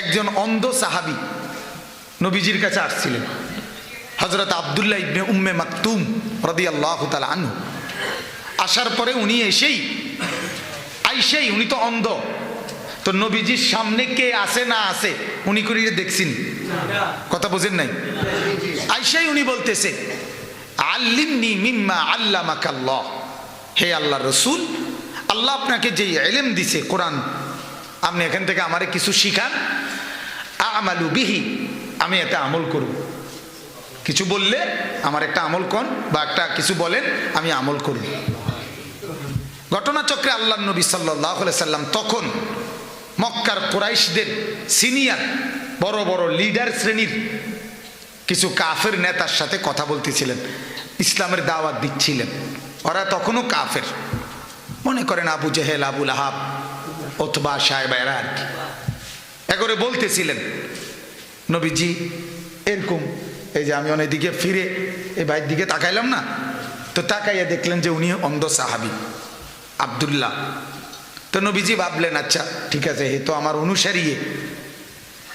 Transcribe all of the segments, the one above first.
একজন অন্ধ সাহাবি নবীজির কাছে আসছিলেন। হজরত আবদুল্লাহ ইবনে উম্মে মাকতুম রদি আল্লাহ তালা আনহু। আসার পরে উনি এসেই, আইসেই উনি তো অন্ধ। তো নবীজির সামনে কে আসে না আসে উনি করি দেখছেন। কথা বোঝেন নাই? আইসাই উনি বলতেছে, আল্লিমনি মিম্মা আল্লাহ মাকাল্লাহ হে আল্লাহ রসুল, আল্লাহ আপনাকে যেই এলেম দিছে কোরআন, আপনি এখান থেকে আমারে কিছু শিখান। আমালু বিহি, আমি এতে আমল করব। কিছু বললে, আমার একটা আমল কন, বা একটা কিছু বলেন, আমি আমল করব। ঘটনাচক্রে আল্লাহ নবী সাল্লাহ সাল্লাম তখন মক্কার কোরাইশদের সিনিয়র, বড় বড় লিডার শ্রেণির কিছু কাফের নেতার সাথে কথা বলতেছিলেন, ইসলামের দাওয়াত দিচ্ছিলেন। ওরা তখনও কাফের। মনে করেন আবু জেহেল, আবুল আহাব অথবা সাহেব এরা আর কি। এগরে বলতেছিলেন, নবীজি, এরকম, এই যে আমি অনেক দিকে ফিরে, এই ভাইয়ের দিকে তাকাইলাম না? তো তাকাইয়া দেখলেন যে উনি অন্ধ সাহাবি, আবদুল্লাহ। তো নবীজি ভাবলেন আচ্ছা ঠিক আছে, হে তো আমার অনুসারী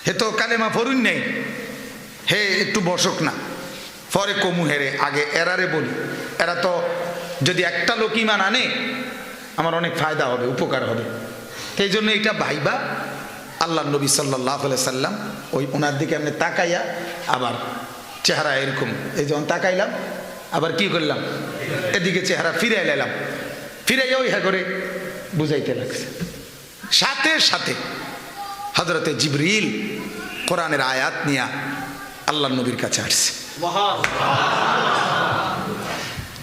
হে তো কালেমা ফরুন নেই। হে একটু বসক না। পরে কমু হেরে, আগে এরারে বলি। এরা তো যদি একটা লোক ইমান আনে, আমার অনেক ফায়দা হবে, উপকার হবে। সেই জন্য এটা ভাইবা আল্লাহ নবী সাল্লাহ সাল্লাম ওই ওনার দিকে এমনি তাকাইয়া আবার চেহারা এরকম, এই যখন তাকাইলাম, আবার কি করলাম? এদিকে চেহারা ফিরে এলাম ফিরে ওই হ্যাঁ করে বুঝাইতে লাগছে। সাথে সাথে হজরতে জিবরিল কোরআনের আয়াত নিয়া আল্লাহ নবীর কাছে আসছে।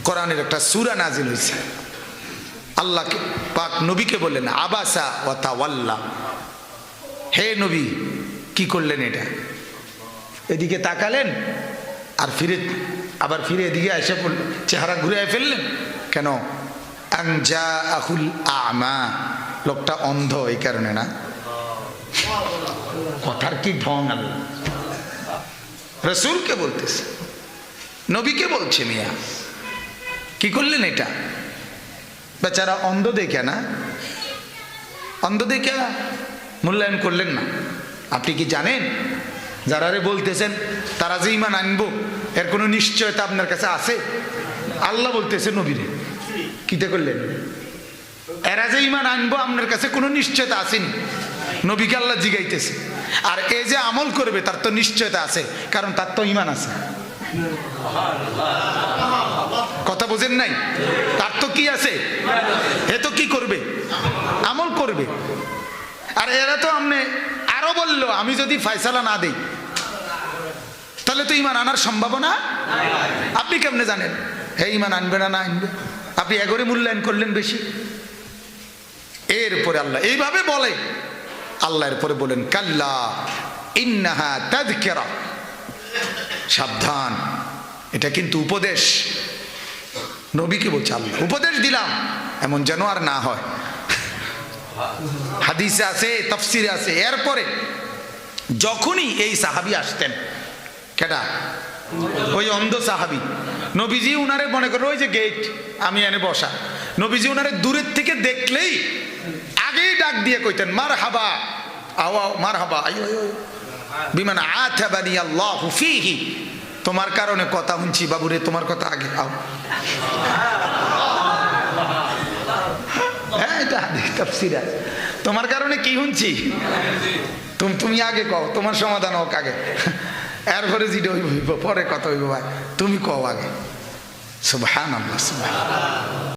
কোরআনের একটা সুরা নাজিল হয়েছে আল্লাহকে, পাক নবীকে বললেন, আবাসা ওয়াতা ওয়াল্লা হে নবী, কি করলেন এটা? এদিকে তাকালেন, আর ফিরে, আবার ফিরে এদিকে এসে পড়লেন। চেহারা ঘুরে ফেললেন। কেন? আংজা আহুল আমা। লোকটা অন্ধ এই কারণে না। কথার কি ঢং আল্লাহ? রসুলকে বলতেছে। নবীকে বলছে মিয়া, কি করলেন এটা? বেচারা অন্ধ দেখে না। অন্ধ দেখে মূল্যায়ন করলেন না। আপনি কি জানেন? যারা রে বলতেছেন, তারা যে ইমান আনব, এর কোনো নিশ্চয়তা আপনার কাছে আছে? আল্লাহ বলতেছে নবীরে। কিতে করলেন? এরা যে ইমান আনব, আপনার কাছে কোনো নিশ্চয়তা আসেনি। নবীকে আল্লাহ জিগাইতেছে। আর এ যে আমল করবে, তার তো নিশ্চয়তা আছে, কারণ তার তো ইমান আছে। কথা বোঝেন নাই? তার তো কি আছে? এ তো কি করবে? আমল করবে। আর এরা তো আপনি আরও বলল, আমি যদি ফয়সালা না দেই, তাহলে তো ইমান আনার সম্ভাবনা আপনি কেমনে জানেন? হে, ইমান আনবে না না আনবে। আপনি এগরে মূল্যায়ন করলেন বেশি। এরপরে আল্লাহ এইভাবে বলে। আল্লাহ এরপরে বলেন, কাল্লা ইন্নাহা তাদকেরা সাবধান, এটা কিন্তু উপদেশ। নবীকে বলছে, আল্লাহ, উপদেশ দিলাম, এমন যেন আর না হয়। হাদিসে আছে, তফসিরে আছে। এরপরে যখনই এই সাহাবি আসতেন, কেটা? ওই অন্ধ সাহাবি। নবীজি উনারে মনে করো ওই যে গেট আমি এনে বসা। নবীজি উনারে দূরের থেকে দেখলেই আগেই ডাক দিয়ে কইতেন মার হাবা আও মার হাবা বিমান আথাবানি আল্লাহ ফিহি। তোমার কারণে কথা শুনছি, বাবুরে, তোমার কথা আগে আও। তাফসির আছে তোমার কারণে কি শুনছি? তুমি আগে কও, তোমার সমাধান হোক আগে। এরপরে যেটা হইব পরে কথা হইব ভাই। তুমি কও আগে। সুবহান আল্লাহ